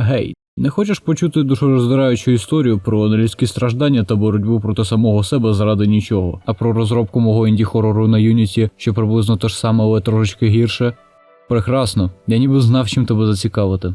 Гей, не хочеш почути душороздираючу історію про нелюдські страждання та боротьбу проти самого себе заради нічого, а про розробку мого інді-хорору на Юніті, що приблизно те ж саме, але трошечки гірше? Прекрасно, я ніби знав, чим тебе зацікавити.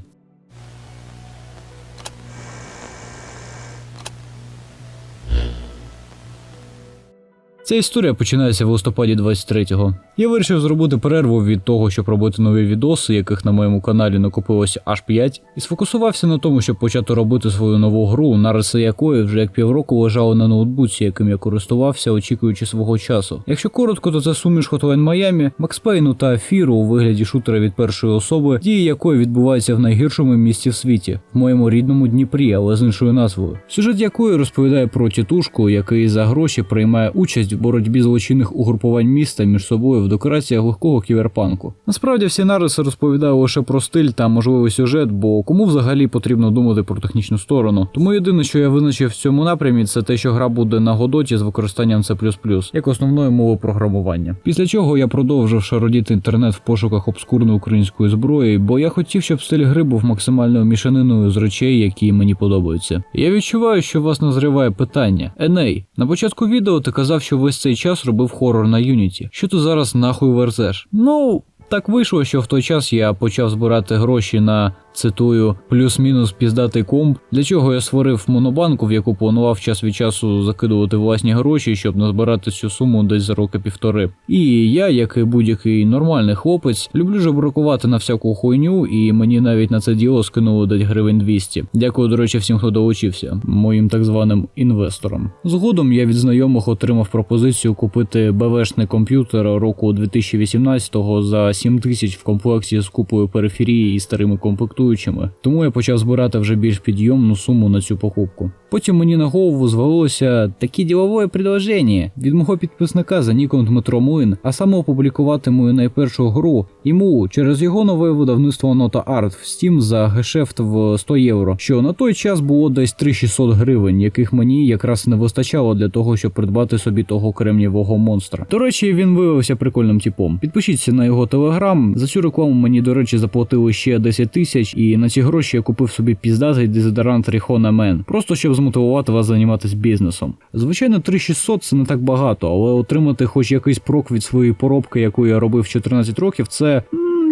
Ця історія починається в листопаді 23-го. Я вирішив зробити перерву від того, щоб робити нові відоси, яких на моєму каналі накопилося аж 5, і сфокусувався на тому, щоб почати робити свою нову гру, нариси якої вже як півроку лежали на ноутбуці, яким я користувався, очікуючи свого часу. Якщо коротко, то це суміш Hotline Miami, Макс Пейну та Фіру у вигляді шутера від першої особи, дії якої відбуваються в найгіршому місті в світі, в моєму рідному Дніпрі, але з іншою назвою. Сюжет якої розповідає про тітушку, який за гроші приймає участь в боротьбі злочинних угрупувань міста між собою в декораціях легкого ківерпанку. Насправді всі нариси розповідають лише про стиль та можливий сюжет, бо кому взагалі потрібно думати про технічну сторону. Тому єдине, що я визначив в цьому напрямі, це те, що гра буде на Годоті з використанням C++, як основної мови програмування. Після чого я продовжив шародіти інтернет в пошуках обскурної української зброї, бо я хотів, щоб стиль гри був максимальною мішаниною з речей, які мені подобаються. Я відчуваю, що вас назриває питання. Еней, на початку відео ти казав, що весь цей час робив хорор на Юніті. Що ти зараз нахуй верзеш? Ну. Так вийшло, що в той час я почав збирати гроші на цитую плюс-мінус піздатий комп, для чого я створив монобанку, в яку планував час від часу закидувати власні гроші, щоб назбирати цю суму десь за роки півтори. І я, як і будь-який нормальний хлопець, люблю жебракувати на всяку хуйню, і мені навіть на це діло скинули десь гривень 200. Дякую, до речі, всім, хто долучився, моїм так званим інвесторам. Згодом я від знайомих отримав пропозицію купити БВшний комп'ютер року 2018-го за 7 тисяч в комплекті з купою периферії і старими комплектуючими, тому я почав збирати вже більш підйомну суму на цю покупку. Потім мені на голову звалилося таке ділове предложення від мого підписника за ніком Дмитро Млин, а саме опублікувати мою найпершу гру йому через його нове видавництво Nota Art в Steam за гешефт в 100 євро, що на той час було десь 3600 гривень, яких мені якраз не вистачало для того, щоб придбати собі того кремнівого монстра. До речі, він виявився прикольним типом. Підпишіться на його телеграм. За цю рекламу мені, до речі, заплатили ще 10 тисяч, і на ці гроші я купив собі піздатий дезодорант Ріхона Мен, просто щоб змотивувати вас займатися бізнесом. Звичайно, 3600 це не так багато, але отримати хоч якийсь прок від своєї поробки, яку я робив 14 років, це.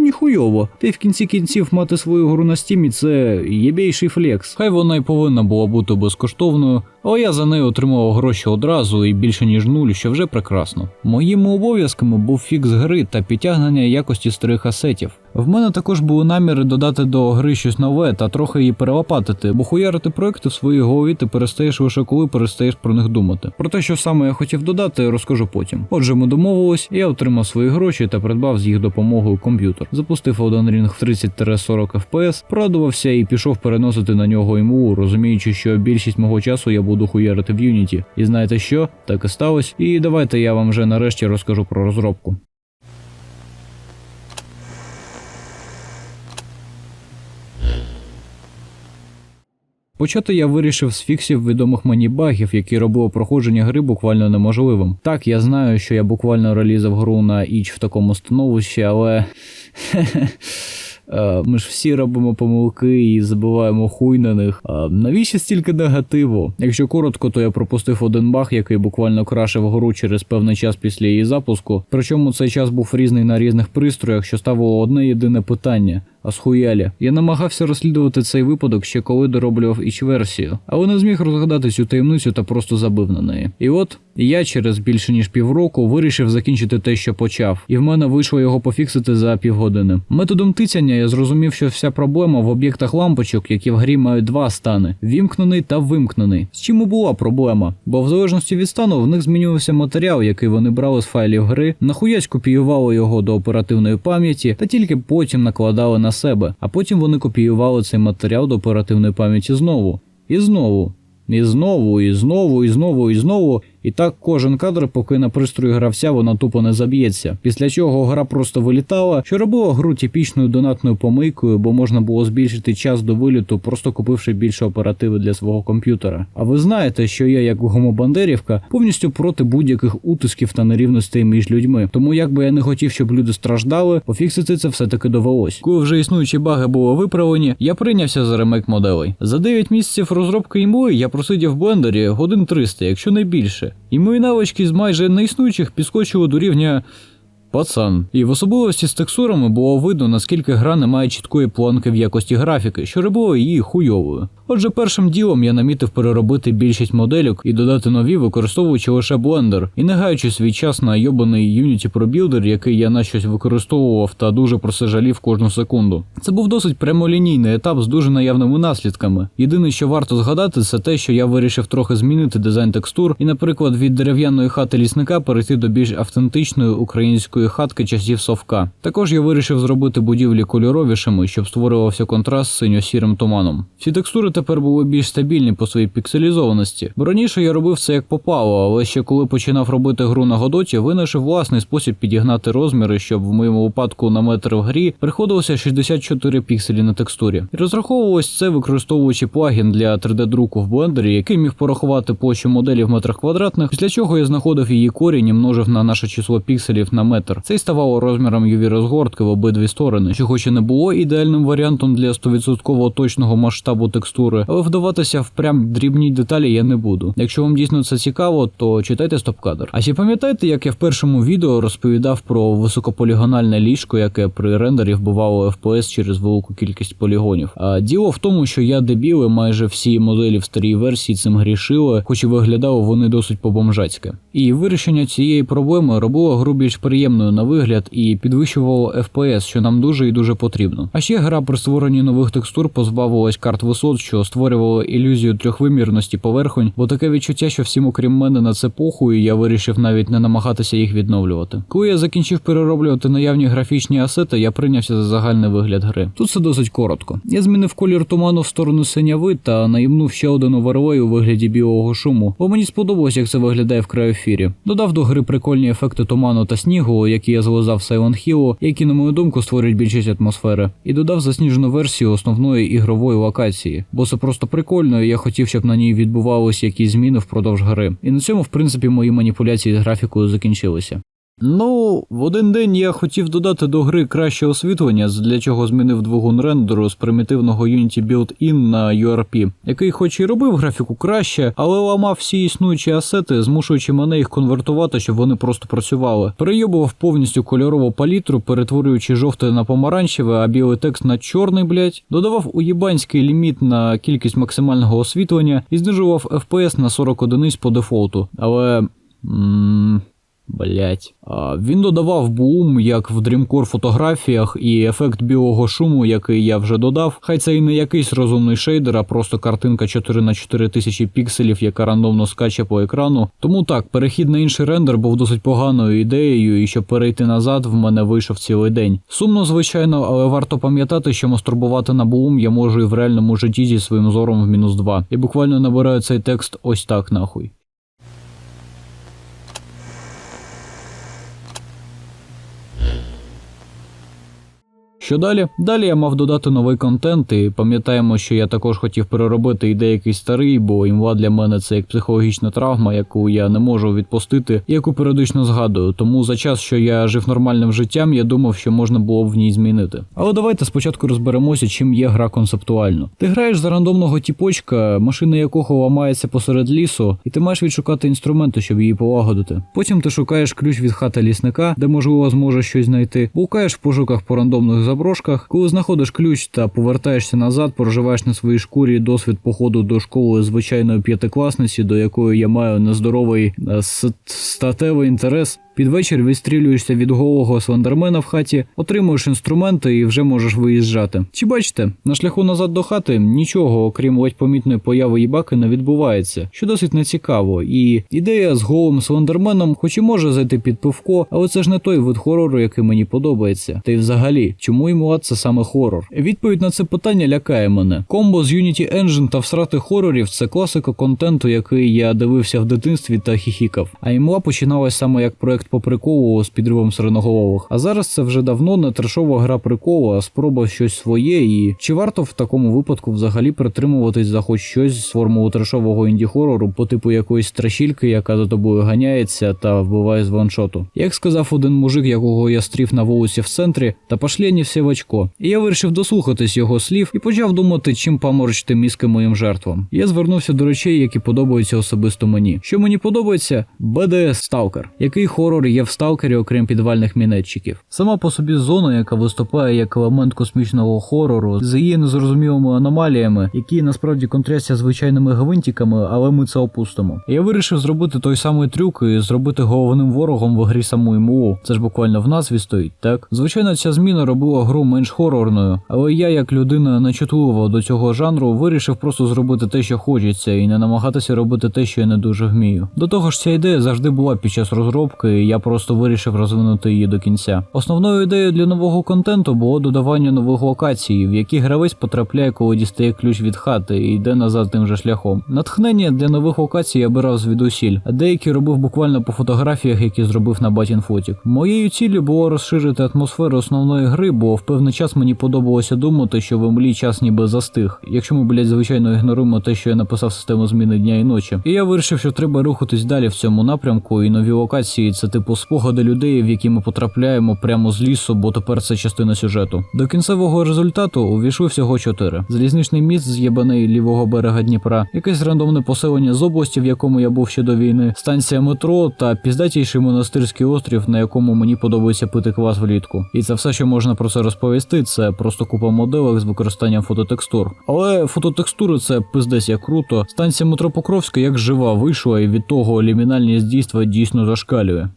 Ніхуйово, й в кінці кінців мати свою гру на стімі це єбейший флекс. Хай вона й повинна була бути безкоштовною, але я за нею отримував гроші одразу і більше ніж нуль, що вже прекрасно. Моїми обов'язками був фікс гри та підтягнення якості старих асетів. В мене також були наміри додати до гри щось нове та трохи її перелопатити, бо хуярити проекти в своїй голові ти перестаєш лише коли перестаєш про них думати. Про те, що саме я хотів додати, розкажу потім. Отже, ми домовились, я отримав свої гроші та придбав з їх допомогою комп'ютер. Запустив один рінг в 30-40 FPS, порадувався і пішов переносити на нього іму, розуміючи, що більшість мого часу я буду хуярити в Юніті. І знаєте що? Так і сталося. І давайте я вам вже нарешті розкажу про розробку. Почати я вирішив з фіксів відомих мені багів, які робили проходження гри буквально неможливим. Так, я знаю, що я буквально релізав гру на іч в такому становищі, але. Е, Ми ж всі робимо помилки і забуваємо хуй на них. Навіщо стільки негативу? Якщо коротко, то я пропустив один баг, який буквально крашив гру через певний час після її запуску. Причому цей час був різний на різних пристроях, що ставило одне єдине питання. А схуялі. Я намагався розслідувати цей випадок ще коли дороблював іч версію, але не зміг розгадати цю таємницю та просто забив на неї. І от я через більше ніж півроку вирішив закінчити те, що почав, і в мене вийшло його пофіксити за півгодини. Методом тицяння я зрозумів, що вся проблема в об'єктах лампочок, які в грі мають два стани: вімкнений та вимкнений. З чим і була проблема, бо в залежності від стану в них змінювався матеріал, який вони брали з файлів гри, нахуясь копіювали його до оперативної пам'яті та тільки потім накладали на себе, а потім вони копіювали цей матеріал до оперативної пам'яті знову. І знову. І знову, і знову, і знову, і знову. І так кожен кадр, поки на пристрої гравця вона тупо не заб'ється. Після чого гра просто вилітала, що робило гру типічною донатною помийкою, бо можна було збільшити час до виліту, просто купивши більше оперативи для свого комп'ютера. А ви знаєте, що я, як гомобандерівка, повністю проти будь-яких утисків та нерівностей між людьми. Тому як би я не хотів, щоб люди страждали, пофіксити це все таки довелось. Коли вже існуючі баги були виправлені, я прийнявся за ремейк моделей. За 9 місяців розробки імли я просидів в блендері годин 300, якщо не більше. І мої навички з майже неіснуючих підскочили до рівня. Пацан, і в особливості з текстурами було видно, наскільки гра не має чіткої планки в якості графіки, що робило її хуйовою. Отже, першим ділом я намітив переробити більшість модельок і додати нові, використовуючи лише блендер, і не гаючи свій час на йобаний Unity Pro Builder, який я на щось використовував та дуже про це жалів кожну секунду. Це був досить прямолінійний етап з дуже наявними наслідками. Єдине, що варто згадати, це те, що я вирішив трохи змінити дизайн текстур, і, наприклад, від дерев'яної хати лісника перейти до більш автентичної української хатки часів совка. Також я вирішив зробити будівлі кольоровішими, щоб створювався контраст з синьо-сірим туманом. Всі текстури тепер були більш стабільні по своїй пікселізованості. Бо раніше я робив це як попало, але ще коли починав робити гру на Годоті, винайшов власний спосіб підігнати розміри, щоб в моєму випадку на метр в грі приходилося 64 пікселі на текстурі. І розраховувалось це використовуючи плагін для 3D-друку в блендері, який міг порахувати площу моделі в метрах квадратних, після чого я знаходив її корінь і множив на наше число пікселів на метр. Це й ставало розміром UV розгортки в обидві сторони, що хоч і не було ідеальним варіантом для 100% точного масштабу текстури, але вдаватися в прям дрібні деталі я не буду. Якщо вам дійсно це цікаво, то читайте стоп-кадр. А ще пам'ятаєте, як я в першому відео розповідав про високополігональне ліжко, яке при рендері вбивало FPS через велику кількість полігонів. А діло в тому, що я дебіли майже всі моделі в старій версії цим грішили, хоч і виглядали вони досить по-бомжацьки. І вирішення цієї проблеми робило гру більш приємною на вигляд і підвищувало FPS, що нам дуже і дуже потрібно. А ще гра при створенні нових текстур позбавилась карт висот, що створювало ілюзію трьохвимірності поверхонь, бо таке відчуття, що всім, окрім мене, на це похуй, я вирішив навіть не намагатися їх відновлювати. Коли я закінчив перероблювати наявні графічні асети, я прийнявся за загальний вигляд гри. Тут все досить коротко. Я змінив колір туману в сторону синяви та наїмнув ще один оверлей у вигляді білого шуму, бо мені сподобалось, як це виглядає в краєфірі. Додав до гри прикольні ефекти туману та снігу, які я зализав в Silent Hill, які, на мою думку, створюють більшість атмосфери, і додав засніжену версію основної ігрової локації, бо це просто прикольно, і я хотів, щоб на ній відбувалися якісь зміни впродовж гри. І на цьому, в принципі, мої маніпуляції з графікою закінчилися. Ну, в один день я хотів додати до гри краще освітлення, для чого змінив двигун рендеру з примітивного Unity Build-In на URP, який хоч і робив графіку краще, але ламав всі існуючі асети, змушуючи мене їх конвертувати, щоб вони просто працювали. Перейобував повністю кольорову палітру, перетворюючи жовте на помаранчеве, а білий текст на чорний, блять, додавав уєбанський ліміт на кількість максимального освітлення і знижував FPS на 40 одиниць по дефолту. Але. М Блять. Він додавав бум, як в Dreamcore фотографіях, і ефект білого шуму, який я вже додав. Хай це і не якийсь розумний шейдер, а просто картинка 4 на 4 тисячі пікселів, яка рандомно скаче по екрану. Тому так, перехід на інший рендер був досить поганою ідеєю, і щоб перейти назад, в мене вийшов цілий день. Сумно, звичайно, але варто пам'ятати, що мастурбувати на бум я можу і в реальному житті зі своїм зором в мінус 2. І буквально набираю цей текст ось так нахуй. Що далі? Далі я мав додати новий контент, і пам'ятаємо, що я також хотів переробити і деякий старий, бо імла для мене це як психологічна травма, яку я не можу відпустити, яку періодично згадую. Тому за час, що я жив нормальним життям, я думав, що можна було б в ній змінити. Але давайте спочатку розберемося, чим є гра концептуально. Ти граєш за рандомного тіпочка, машина якого ламається посеред лісу, і ти маєш відшукати інструменти, щоб її полагодити. Потім ти шукаєш ключ від хати лісника, де можливо зможеш щось знайти. Блукаєш в пошуках по рандомних заброшках. Коли знаходиш ключ та повертаєшся назад, проживаєш на своїй шкурі досвід походу до школи звичайної п'ятикласниці, до якої я маю нездоровий е, статевий інтерес. Під вечір відстрілюєшся від голого слендермена в хаті, отримуєш інструменти і вже можеш виїжджати. Чи бачите, на шляху назад до хати нічого, окрім ледь помітної появи їбаки, не відбувається, що досить нецікаво. І ідея з голим слендерменом, хоч і може зайти під пивко, але це ж не той вид хорору, який мені подобається. Та й взагалі, чому йому це саме хорор? Відповідь на це питання лякає мене. Комбо з Unity Engine та всрати хорорів це класика контенту, який я дивився в дитинстві та хіхікав. А імла починалась саме як проект по приколу з підривом сиреноголових. А зараз це вже давно не трешова гра приколу, а спроба щось своє. І чи варто в такому випадку взагалі притримуватись за хоч щось з формулу трешового інді-хорору по типу якоїсь страшільки, яка за тобою ганяється та вбиває з ваншоту? Як сказав один мужик, якого я стрів на вулиці в центрі, та пошлені всі в очко. І я вирішив дослухатись його слів і почав думати, чим поморочити мізки моїм жертвам. Я звернувся до речей, які подобаються особисто мені. Що мені подобається? BDS Stalker. Який хорор є в сталкері, окрім підвальних мінетчиків? Сама по собі зона, яка виступає як елемент космічного хорору, з її незрозумілими аномаліями, які насправді контрясться звичайними гвинтиками, але ми це опустимо. Я вирішив зробити той самий трюк і зробити головним ворогом в грі саму МУ. Це ж буквально в назві стоїть, так? Звичайно, ця зміна робила гру менш хорорною, але я, як людина нечутлива до цього жанру, вирішив просто зробити те, що хочеться, і не намагатися робити те, що я не дуже вмію. До того ж, ця ідея завжди була під час розробки, я просто вирішив розвинути її до кінця. Основною ідеєю для нового контенту було додавання нових локацій, в які гравець потрапляє, коли дістає ключ від хати і йде назад тим же шляхом. Натхнення для нових локацій я обирав звідусіль, а деякі робив буквально по фотографіях, які зробив на Батін Фотік. Моєю ціллю було розширити атмосферу основної гри, бо в певний час мені подобалося думати, що в Емлі час ніби застиг. Якщо ми, блядь, звичайно ігноруємо те, що я написав систему зміни дня і ночі. І я вирішив, що треба рухатись далі в цьому напрямку, і нові локації це типу спогади людей, в які ми потрапляємо прямо з лісу, бо тепер це частина сюжету. До кінцевого результату увійшли всього чотири: залізничний міст з єбаний лівого берега Дніпра, якесь рандомне поселення з області, в якому я був ще до війни, станція метро та піздатійший монастирський острів, на якому мені подобається пити квас влітку. І це все, що можна про це розповісти. Це просто купа моделек з використанням фототекстур. Але фототекстури це пиздець як круто. Станція метро Покровська як жива вийшла, і від того лімінальність дійства дійсно зашкалює.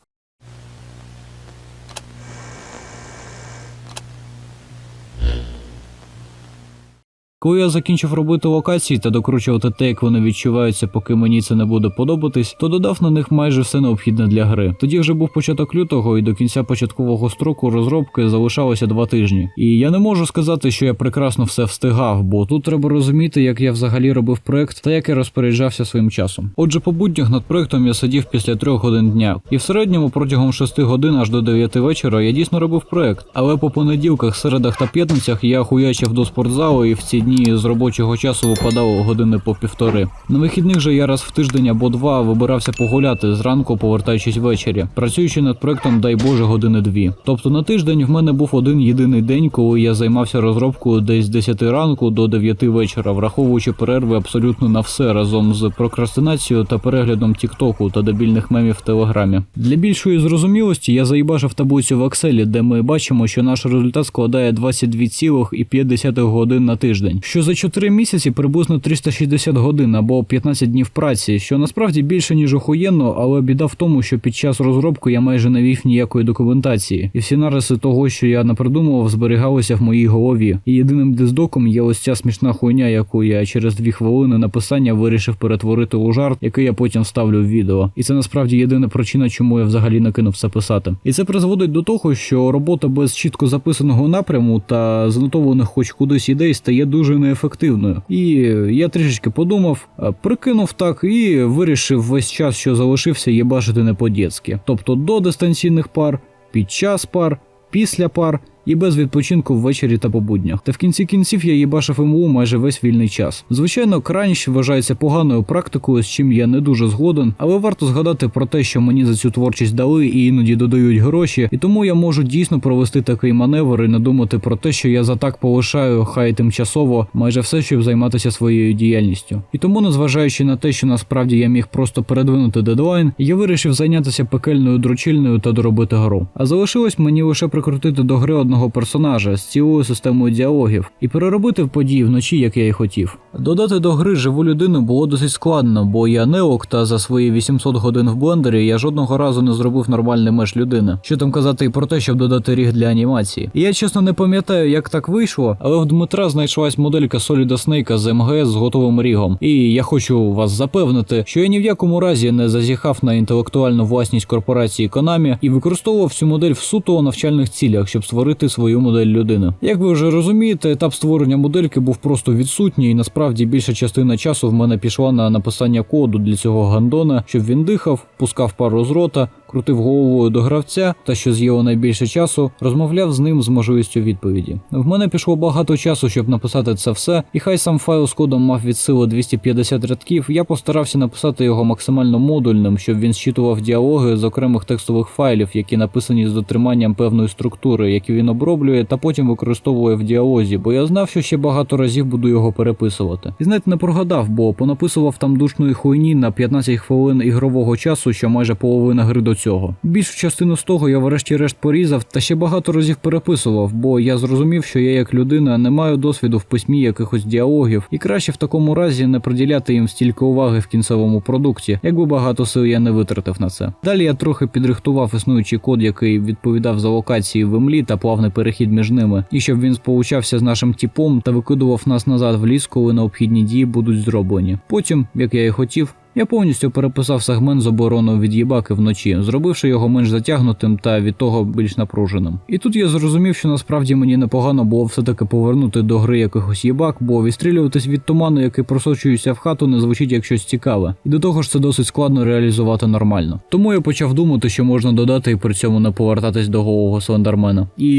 Коли я закінчив робити локації та докручувати те, як вони відчуваються, поки мені це не буде подобатись, то додав на них майже все необхідне для гри. Тоді вже був початок лютого, і до кінця початкового строку розробки залишалося два тижні. І я не можу сказати, що я прекрасно все встигав, бо тут треба розуміти, як я взагалі робив проект та як я розпоряджався своїм часом. Отже, по буднях над проектом я сидів після трьох годин дня, і в середньому протягом шести годин аж до 9 вечора я дійсно робив проект. Але по понеділках, середах та п'ятницях я хуячив до спортзалу, і в ці дні з робочого часу випадало години по півтори. На вихідних же я раз в тиждень або два вибирався погуляти зранку, повертаючись ввечері, працюючи над проектом, дай Боже, години дві. Тобто на тиждень в мене був один єдиний день, коли я займався розробкою десь з 10 ранку до 9 вечора, враховуючи перерви абсолютно на все разом з прокрастинацією та переглядом Тіктоку та дебільних мемів в телеграмі. Для більшої зрозумілості я заїбажив таблицю в Excel, де ми бачимо, що наш результат складає 22,5 годин на тиждень, що за 4 місяці приблизно 360 годин або 15 днів праці, що насправді більше ніж охуєнно, але біда в тому, що під час розробки я майже не вів ніякої документації, і всі нариси того, що я напридумував, зберігалися в моїй голові. І єдиним диздоком є ось ця смішна хуйня, яку я через дві хвилини написання вирішив перетворити у жарт, який я потім вставлю в відео. І це насправді єдина причина, чому я взагалі накинув це писати. І це призводить до того, що робота без чітко записаного напряму та занотованих хоч кудись ідей стає дуже неефективною. І я трішечки подумав, е, прикинув так і вирішив весь час, що залишився, єбашити не по-дєцьки. Тобто до дистанційних пар, під час пар, після пар. І без відпочинку ввечері та по буднях. Та в кінці кінців я їбашив МУ майже весь вільний час. Звичайно, кранч вважається поганою практикою, з чим я не дуже згоден, але варто згадати про те, що мені за цю творчість дали і іноді додають гроші, і тому я можу дійсно провести такий маневр і не думати про те, що я за так полишаю, хай тимчасово майже все, щоб займатися своєю діяльністю. І тому, незважаючи на те, що насправді я міг просто передвинути дедлайн, я вирішив зайнятися пекельною дручильною та доробити гру. А залишилось мені лише прикрутити до гри одного одного персонажа з цілою системою діалогів і переробити події вночі, як я і хотів. Додати до гри живу людину було досить складно, бо я неок, та за свої 800 годин в блендері я жодного разу не зробив нормальний меж людини. Що там казати і про те, щоб додати ріг для анімації. Я чесно не пам'ятаю, як так вийшло, але в Дмитра знайшлась моделька Соліда Снейка з МГС з готовим рігом. І я хочу вас запевнити, що я ні в якому разі не зазіхав на інтелектуальну власність корпорації Konami і використовував цю модель в суто навчальних цілях, щоб створити свою модель людини. Як ви вже розумієте, етап створення модельки був просто відсутній, і насправді більша частина часу в мене пішла на написання коду для цього гандона, щоб він дихав, пускав пару з рота, крутив головою до гравця та, що з'їло найбільше часу, розмовляв з ним з можливістю відповіді. В мене пішло багато часу, щоб написати це все, і хай сам файл з кодом мав від сили 250 рядків, я постарався написати його максимально модульним, щоб він зчитував діалоги з окремих текстових файлів, які написані з дотриманням певної структури, які він оброблює та потім використовує в діалозі, бо я знав, що ще багато разів буду його переписувати. І знаєте, не прогадав, бо понаписував там душної хуйні на 15 хвилин ігрового часу, що майже половина гри до цього. Більшу частину з того я врешті-решт порізав та ще багато разів переписував, бо я зрозумів, що я як людина не маю досвіду в письмі якихось діалогів, і краще в такому разі не приділяти їм стільки уваги в кінцевому продукті, якби багато сил я не витратив на це. Далі я трохи підрихтував існуючий код, який відповідав за локації в імлі та плавний перехід між ними, і щоб він сполучався з нашим типом та викидував нас назад в ліс, коли необхідні дії будуть зроблені. Потім, як я і хотів. Я повністю переписав сегмент з обороною від їбаки вночі, зробивши його менш затягнутим та від того більш напруженим. І тут я зрозумів, що насправді мені непогано було все-таки повернути до гри якихось їбак, бо відстрілюватись від туману, який просочується в хату, не звучить як щось цікаве. І до того ж це досить складно реалізувати нормально. Тому я почав думати, що можна додати і при цьому не повертатись до голого слендермена. І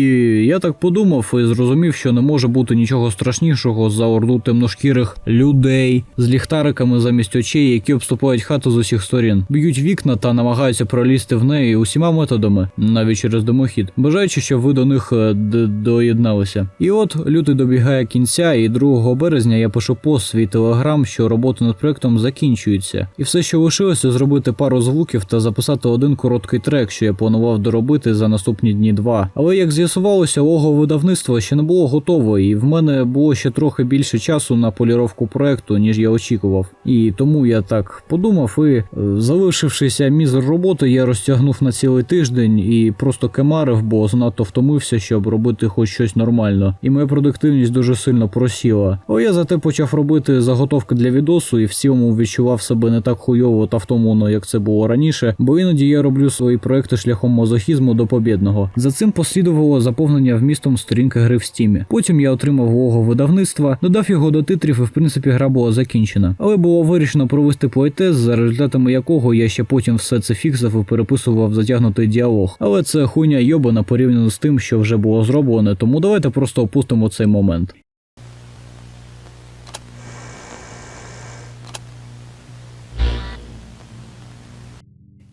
я так подумав і зрозумів, що не може бути нічого страшнішого за орду темношкірих людей з ліхтариками замість очей, які обступають хату з усіх сторін, б'ють вікна та намагаються пролізти в неї усіма методами, навіть через домохід, бажаючи, щоб ви до них е, доєдналися. І от лютий добігає кінця, і 2 березня я пишу пост свій телеграм, що робота над проектом закінчується, і все, що лишилося, зробити пару звуків та записати один короткий трек, що я планував доробити за наступні дні два. Але як з'ясувалося, лого видавництва ще не було готово, і в мене було ще трохи більше часу на поліровку проекту, ніж я очікував. І тому я так подумав і, е, залишившися мізер роботи, я розтягнув на цілий тиждень і просто кемарив, бо занадто втомився, щоб робити хоч щось нормально. І моя продуктивність дуже сильно просіла. Але я зате почав робити заготовки для відосу і в цілому відчував себе не так хуйово та втомлено, як це було раніше, бо іноді я роблю свої проекти шляхом мазохізму до побєдного. За цим послідувало заповнення вмістом сторінки гри в стімі. Потім я отримав лого видавництва, додав його до титрів, і в принципі гра була закінчена. Але було вирішено провести плейтест, за результатами якого я ще потім все це фіксив і переписував затягнутий діалог. Але це хуйня йобана порівняно з тим, що вже було зроблено, тому давайте просто опустимо цей момент.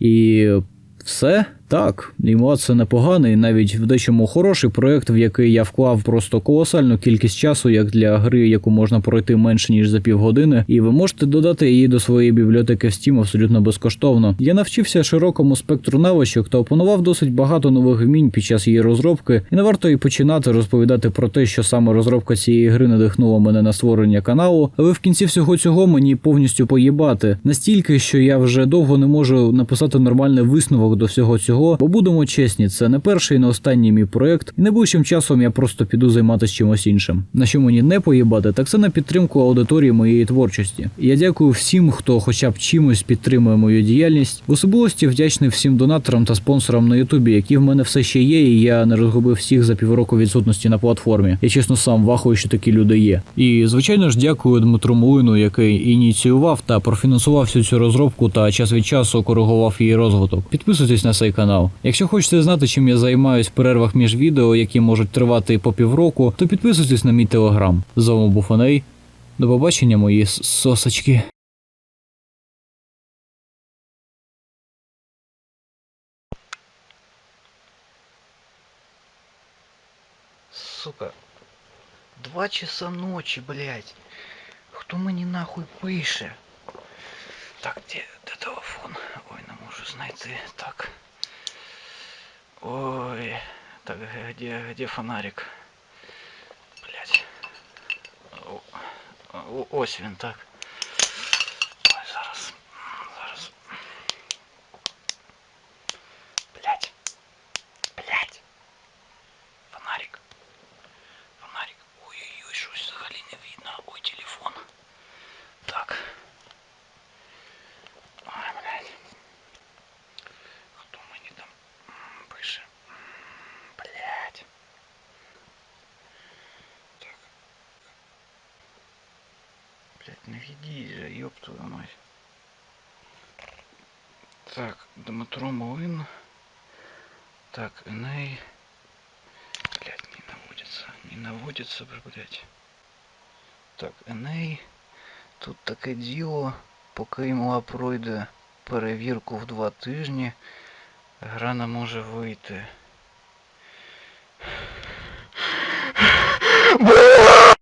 І все так, Лімуат це непоганий, навіть в дечому хороший проект, в який я вклав просто колосальну кількість часу, як для гри, яку можна пройти менше ніж за півгодини, і ви можете додати її до своєї бібліотеки в Steam абсолютно безкоштовно. Я навчився широкому спектру навичок та опанував досить багато нових вмінь під час її розробки, і не варто і починати розповідати про те, що саме розробка цієї гри надихнула мене на створення каналу, але в кінці всього цього мені повністю поїбати настільки, що я вже довго не можу написати нормальний висновок до всього цього. Бо будемо чесні, це не перший і не останній мій проект, і найближчим часом я просто піду займатися чимось іншим. На що мені не поїбати, так це на підтримку аудиторії моєї творчості. І Я дякую всім, хто хоча б чимось підтримує мою діяльність. В особливості вдячний всім донаторам та спонсорам на Ютубі, які в мене все ще є, і я не розгубив всіх за півроку відсутності на платформі. Я чесно сам вахую, що такі люди є. І звичайно ж дякую Дмитру Мулину, який ініціював та профінансував всю цю розробку та час від часу коригував її розвиток. Підписуйтесь на цей канал. Якщо хочете знати, чим я займаюсь в перервах між відео, які можуть тривати по півроку, то підписуйтесь на мій телеграм. З вами був Оней. До побачення, мої сосочки. Сука. Два часа ночи, блядь. Хто мені нахуй пише? Так, де, де телефон? Ой, не можу знайти. Так. Ой, Так, где, где фонарик? Блять. Ось він, так. Блядь, не веди же, ёб твою мать. Так, Дмитро Малин. Так, Эней. Блядь, не наводится. Не наводится, блядь. Так, Еней. Тут таке діло. Поки імла пройде перевірку в два тижні, гра не може вийти.